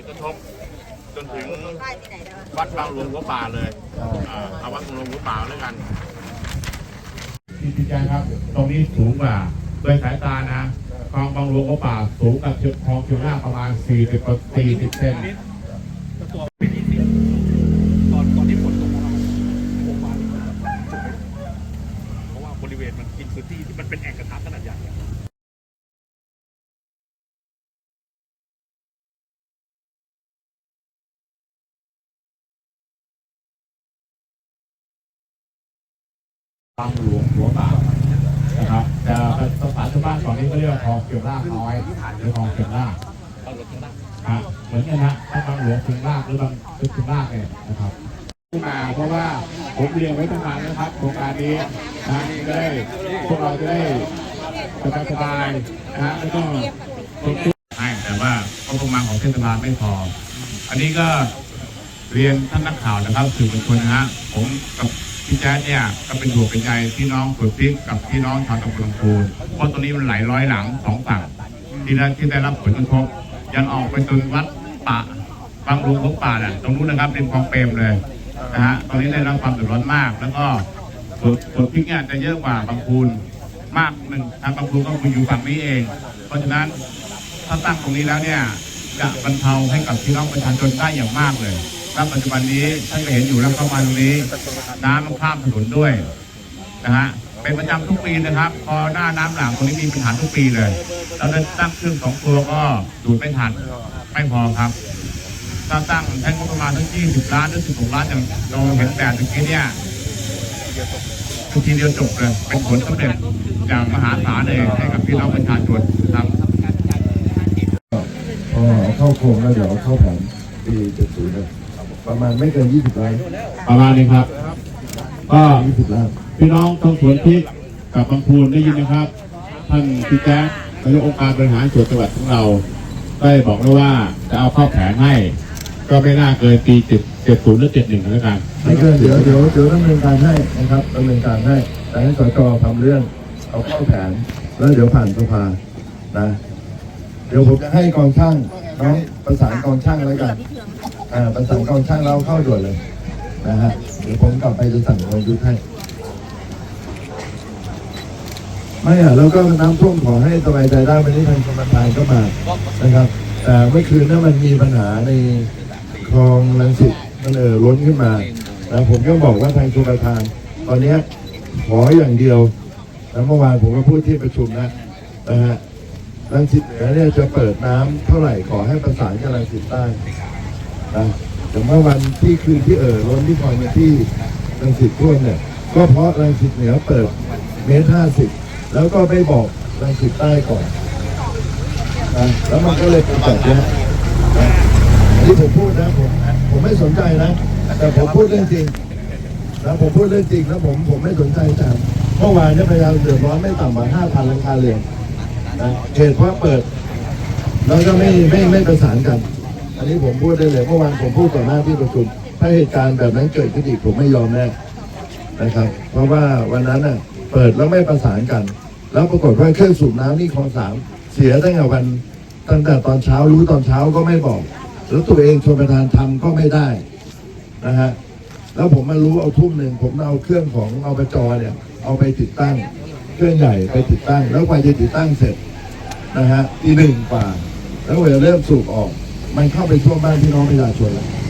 ลกระทบจนถึงป้ายที่ไหนได้บ้างวัดบางหลวงหัวป่าเลยอ่าเอาวัดบางหลวงหัวป่าแล้วกันที่พี่แจ้งครับ ตรงนี้สูงกว่าโดยสายตานะคลองบางหลวงหัวป่าสูงกับคลองเชียงหน้าประมาณ 40กว่า40เซน ตัวเป็นที่สิบตอนตอนที่ฝนตกมาโรงพยาบาลจุดไม่เพราะว่าบริเวณมันกินพื้นที่ที่มันเป็นแอ่งกระทะขนาดใหญ่อะ บางหลวงหัวป่านะครับแต่ภาษาชาวบ้านตอนนี้ก็เรียกว่าคลองเกี่ยวรากน้อยหรือคลองเกี่ยวรากตอนรถข้างล่างฮะเหมือนกันนะถ้าบางหลวงเกี่ยวรากหรือบางเกี่ยวรากเนี่ยนะครับมาเพราะว่าผมเรียนไว้ตั้งนานนะครับโครงการนี้นะจะได้พวกเราจะได้สบายสบายๆนะแล้วก็ใช่แต่ว่างบประมาณของเทศบาลไม่พอ อันนี้ก็เรียนท่านนักข่าวนะครับสื่อมวลชนนะฮะผมกับ พี่แจ๊ดเนี่ยก็เป็นห่วงเป็นใยพี่น้องฝึกพริกกับพี่น้องชาวตำบลลำพูนเพราะตรงนี้มันหลายร้อยหลังสองฝั่งที่ได้ที่ได้รับผลกระทบยันออกไปจนวัดป่าบางหลวงของป่าน่ะตรงนู้นนะครับริมคลองเปรมเลยนะฮะตรงนี้ได้รับความเดือดร้อนมาก แล้วก็ฝึกฝึกพริกเนี่ยจะเยอะกว่าบางพูนมากหนึ่งทางบางพูนก็คืออยู่ฝั่งนี้เอง เพราะฉะนั้นถ้าตั้งตรงนี้แล้วเนี่ยจะบรรเทาให้กับพี่น้องประชาชนได้อย่างมากเลย และปัจจุบันนี้ท่านก็เห็นอยู่แล้วเข้ามาตรงนี้น้ำมันข้ามถนนด้วยนะฮะเป็นประจำทุกปีนะครับ พอหน้าน้ำหลากตรงนี้มีปัญหาทุกปีเลยเราได้ตั้งเครื่องสองตัวก็ดูดไม่ทันไม่พอครับถ้าตั้งใช้งบประมาณทั้ง20ล้านหรือ16ล้านอย่างเราเห็นแบบเมื่อกี้เนี่ยทุกทีเดียวจบเลยเป็นผลสำเร็จอย่างมหาศาลเลยให้กับพี่น้องประชาชนครับพอเอาเข้าโครงแล้วเดี๋ยวเอาเข้าแผนปี70เลย ประมาณไม่เกิน 20ล้านประมาณนี้ครับ ก็20ล้านพี่น้องท้องสวนพริกกับบางพูนได้ยินนะครับ ท่านพี่แจ๊คนายกองค์การบริหารส่วนจังหวัดของเรา ได้บอกแล้วว่าจะเอาเข้าแผนให้ ก็ไม่น่าเกินปีเจ็ดเจ็ดศูนย์หรือเจ็ดหนึ่งแล้วกันไม่เกินเดี๋ยวเดี๋ยวเดี๋ยวดำเนินการให้นะครับดำเนินการให้แต่ให้สจทำเรื่องเอาเข้าแผน แล้วเดี๋ยวผ่านสภานะ เดี๋ยวผมจะให้กองช่างน้องประสานกองช่างแล้วกันอ่า ประสานกองช่างแล้วเข้าด่วนเลยนะฮะเดี๋ยวผมกลับไปจะสั่งกองยุทธให้ไม่อะแล้วก็น้ำท่วมขอให้สบายใจได้วันนี้ทางชมประทานก็มานะครับ แต่เมื่อคืนนั้นมันมีปัญหาในคลองลังสิตมันเอ่อล้นขึ้นมาแล้วผมก็บอกว่าทางชมรทาน ตอนเนี้ขออย่างเดียวแล้วเมื่อวานผมก็พูดที่ประชุมนะนะฮะลังสิตเหนือเนี่ยจะเปิดน้ำเท่าไหร่ขอให้ประสานกับลังสิตใต้ นะแต่เมื่อวันที่คืนที่เอ่อล้นที่คองเนี่ยที่ลังสิตท่วมเนี่ยก็เพราะลังสิตเหนือเปิดเมตรห้าสิบแล้วก็ไม่บอกลังสิตใต้ก่อนนะแล้วมันก็เลยเป็นแบบเนี้ยนะอันนี้ผมพูดนะผมผมไม่สนใจนะแต่ผมพูดเรื่องจริงนะผมพูดเรื่องจริงแล้วผมผมไม่สนใจแต่เมื่อวานเนี่ยพยายามเดือดร้อนไม่ต่ำกว่าห้าพันหลังคาเรือนนะเหตุเพราะเปิด แล้วก็ไม่ไม่ไม่ประสานกัน อันนี้ผมพูดได้เลยเมื่อวานผมพูดต่อหน้าที่ประชุมถ้าเหตุการณ์แบบนั้นเกิดขึ้นอีกผมไม่ยอมแน่นะครับ เพราะว่าวันนั้นน่ะเปิดแล้วไม่ประสานกัน แล้วปรากฏว่าเครื่องสูบน้ำนี่คลองสามเสียตั้งแต่วันตั้งแต่ตอนเช้ารู้ตอนเช้าก็ไม่บอก แล้วตัวเองชนประธานทำก็ไม่ได้นะฮะแล้วผมมารู้เอาทุ่มหนึ่งผมเอาเครื่องของเอาไปจอเนี่ย เอาไปติดตั้ง เครื่องใหญ่ไปติดตั้ง แล้วกว่าจะติดตั้งเสร็จนะฮะตีหนึ่งกว่า แล้วเวลาเริ่มสูบออก มันเข้าไปท่วมบ้านพี่น้องประชาชนแล้ว